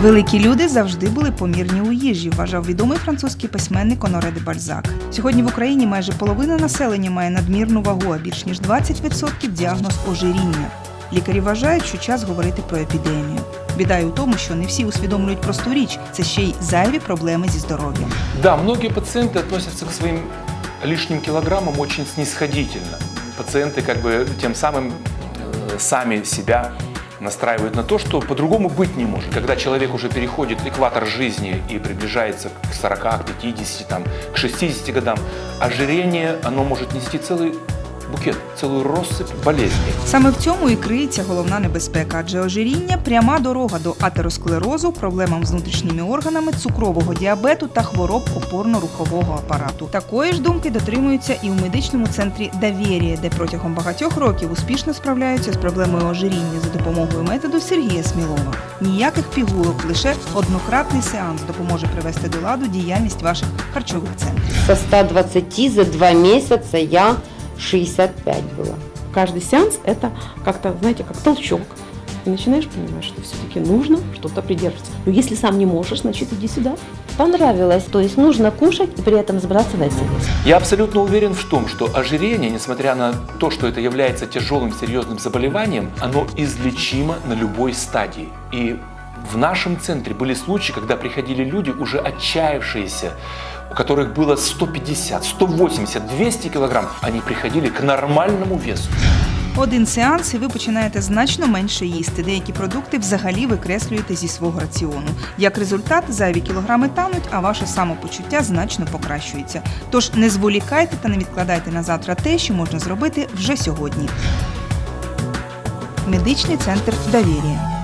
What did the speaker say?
Великі люди завжди були помірні у їжі, вважав відомий французький письменник Оноре де Бальзак. Сьогодні в Україні майже половина населення має надмірну вагу, а більш ніж 20% діагноз ожиріння. Лікарі вважають, що час говорити про епідемію. Біда й у тому, що не всі усвідомлюють просту річ це ще й зайві проблеми зі здоров'ям. Да, многие пациенты относятся к своим лишним килограммам очень снисходительно. Пациенты как бы тем самым э, сами себя настраивают на то, что по-другому быть не может. Когда человек уже переходит экватор жизни и приближается к 40, к 50, там, к 60 годам, ожирение, оно может нести целый букет, целую россыпь болезней. Саме в цьому і криється головна небезпека, адже ожиріння пряма дорога до атеросклерозу, проблемам з внутрішніми органами, цукрового діабету та хвороб опорно-рухового апарату. Такої ж думки дотримуються і у медичному центрі Давєрія, де протягом багатьох років успішно справляються з проблемою ожиріння за допомогою методу Сергія Смілова. Ніяких пігулок, лише однократний сеанс допоможе привести до ладу діяльність ваших харчових центрів. Со 120 за два месяца я 65 была. Каждый сеанс – это как-то, знаете, как толчок. И начинаешь понимать, что все-таки нужно что-то придерживаться. Но если сам не можешь, значит, иди сюда. Понравилось, то есть нужно кушать и при этом сбрасывать вес. Я абсолютно уверен в том, что ожирение, несмотря на то, что это является тяжелым серьезным заболеванием, оно излечимо на любой стадии. И в нашем центре были случаи, когда приходили люди, уже отчаявшиеся, у которых было 150, 180, 200 килограмм, они приходили к нормальному весу. Один сеанс, і ви починаєте значно менше їсти. Деякі продукти взагалі викреслюєте зі свого раціону. Як результат, зайві кілограми тануть, а ваше самопочуття значно покращується. Тож не зволікайте та не відкладайте на завтра те, що можна зробити вже сьогодні. Медичний центр довір'я.